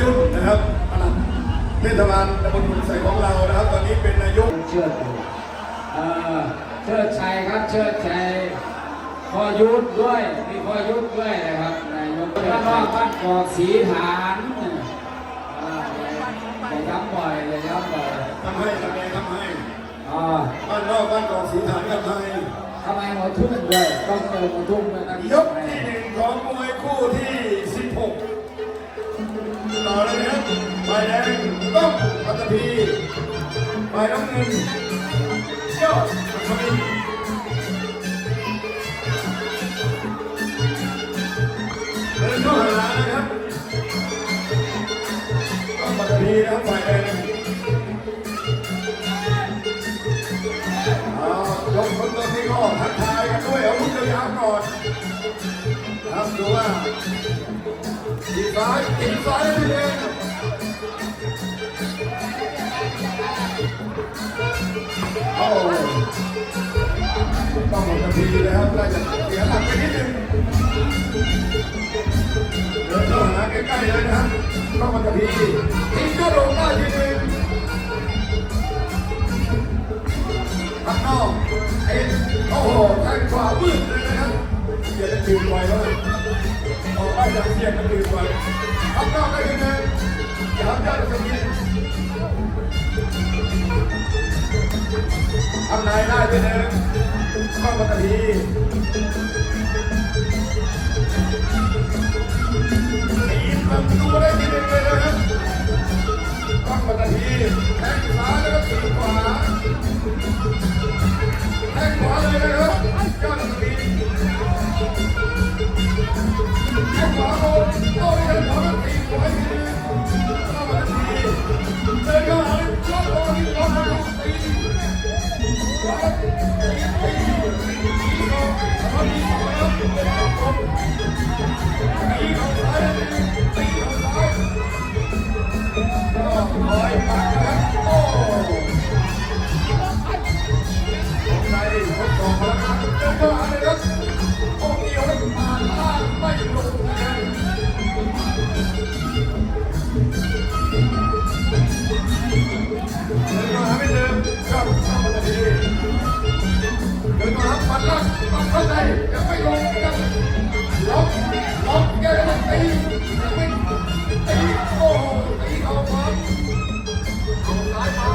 ยุ่นนะครับปลัดเทศบาลตำบลขุนใส่ของเรานะครับ ตอนนี้เป็นนายกเชิดอยู่เอ่อเชิดชัยครับเชิดชัยพอยุทธด้วยมีพอยุทธด้วยนะครับนายกแล้วก็บ้านกอกสีฐานเอ่ออย่าย้ำบ่อยอย่าย้ำบ่อยทำให้ทำไงทำให้อ่าบ้านนอกบ้านกองสีฐานทำให้ทำไมหัวทุ่งด้วยต้องเติมหัวทุ่งด้วยนะยกที่หนึ่งของมวยคู่ที่ 16 ต่อเลยนะครับฝ่ายแดงต้องปัตตภีฝ่ายน้ำเงินยอดอัศวินเดินเข้าหานะครับต้องปัตตภีนะครับฝ่ายแดงเอายกคนตัวที่ก็ทักทายกันด้วยเอาลูกยาวก่อนครับดูว่า ซ้ายตีซ้ายไปเลยโอ้ต้องหมดนาทีนะครับน่าจะเสียหลักไปนิดนึงเดินเข้าหาใกล้ๆเลยนะครับต้องหมดนาทีตีก็ลงได้ทีนึงข้างนอกไอ้โอ้โหแทงขวามืดเลยนะครับอย่าได้ตื่นไวแล้ว ออกไปจากเสียงกันดื่นไปข้างนอกได้ยังไงอย่าทำได้ตรงนี้ทำนายได้ด้วยนะข้ามาตะพีตีลำตัวได้ทีหนึ่งเลยนะครับข้ามาตะพีแทงซ้ายแล้วก็ตีขวา เข้ ปัดล่างปัดเข้าในยังไม่ลงยังล็อกล็อกแกยังตียังไม่ตีโอ้โหตีเข้ามาเอาซ้ายมา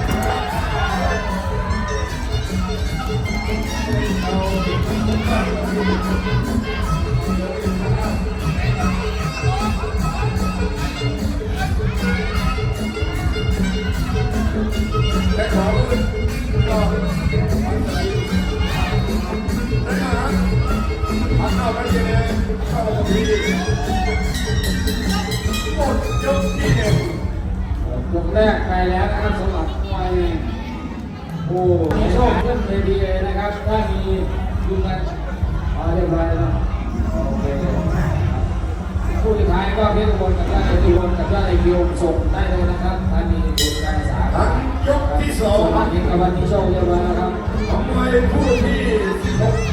แยังไงเข้ามาทันทีหมดยกที่หนึ่งยกแรกไปแล้วนะครับสำหรับมวยโอ้มีโชคเรื่องเลยดีเลยนะครับถ้ามีดูกันเอาเรียบร้อยแล้วโอเคผู้สุดท้ายก็เพชรบนกับยอดไอคิวกับยอดไอคิวส่งได้เลยนะครับถ้ามีทุนการศึกษาทั้งยกที่สอสงมัครเห็นกับวันนี้โชคเรียบร้อยแล้วครับของมวยคู่ที่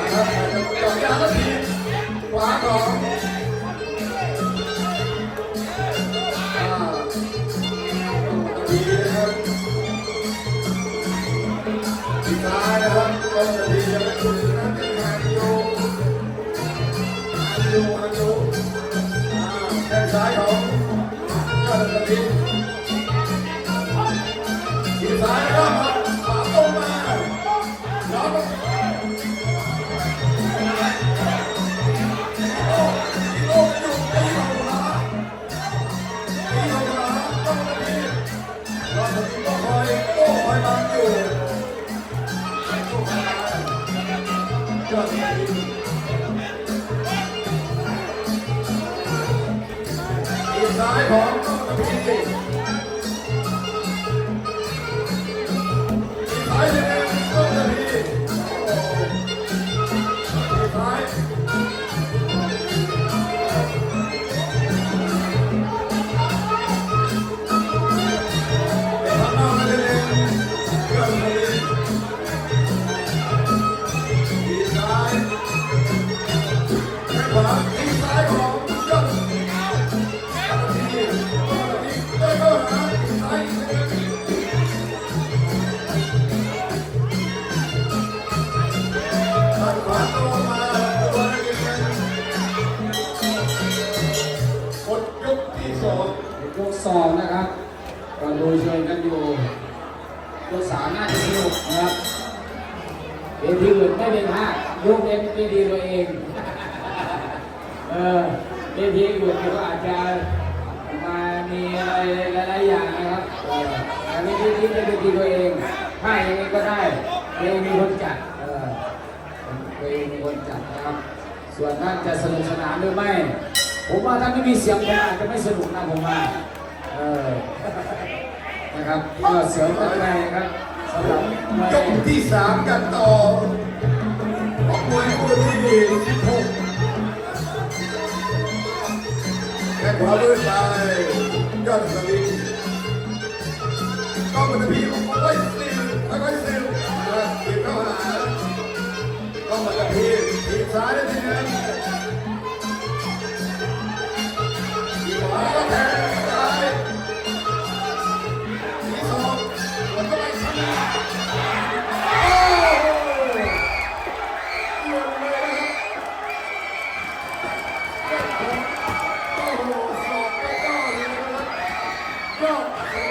อีกซ้ายของต้นตะพีอีกซ้ายหนึ่ง องนะครับก็ดูเชิญกันอยู่ยกสามน่าจะสนุกนะครับเวทีอื่นไม่เป็นภายกเล่นเวทีตัวเอง เออเวทีอื่นก็อาจจะมามีอะไรหลายๆอย่างนะครับแต่เวทีนี้เป็นเวทีตัวเองถ้าอย่างนี้ก็ได้เองมีคนจัดเออเองมีคนจัดนะครับ ส่วนนั่นจะสนุกสนานหรือไม่ ผมว่าถ้านไม่มีเสียงผมอาจจะไม่สนุกนะผมว่า นะครับก็เสือคนไทยครับสำหรับยกที่สามกันต่อของมวยคู่ที่สิบหกแข้งขวาด้วยซ้ายยอดสลิก็มันจะพีค่อยๆซิลค่อยๆซิลนะเก็บเข้าหาก็มันจะพีทีสายได้ทีนึง Go!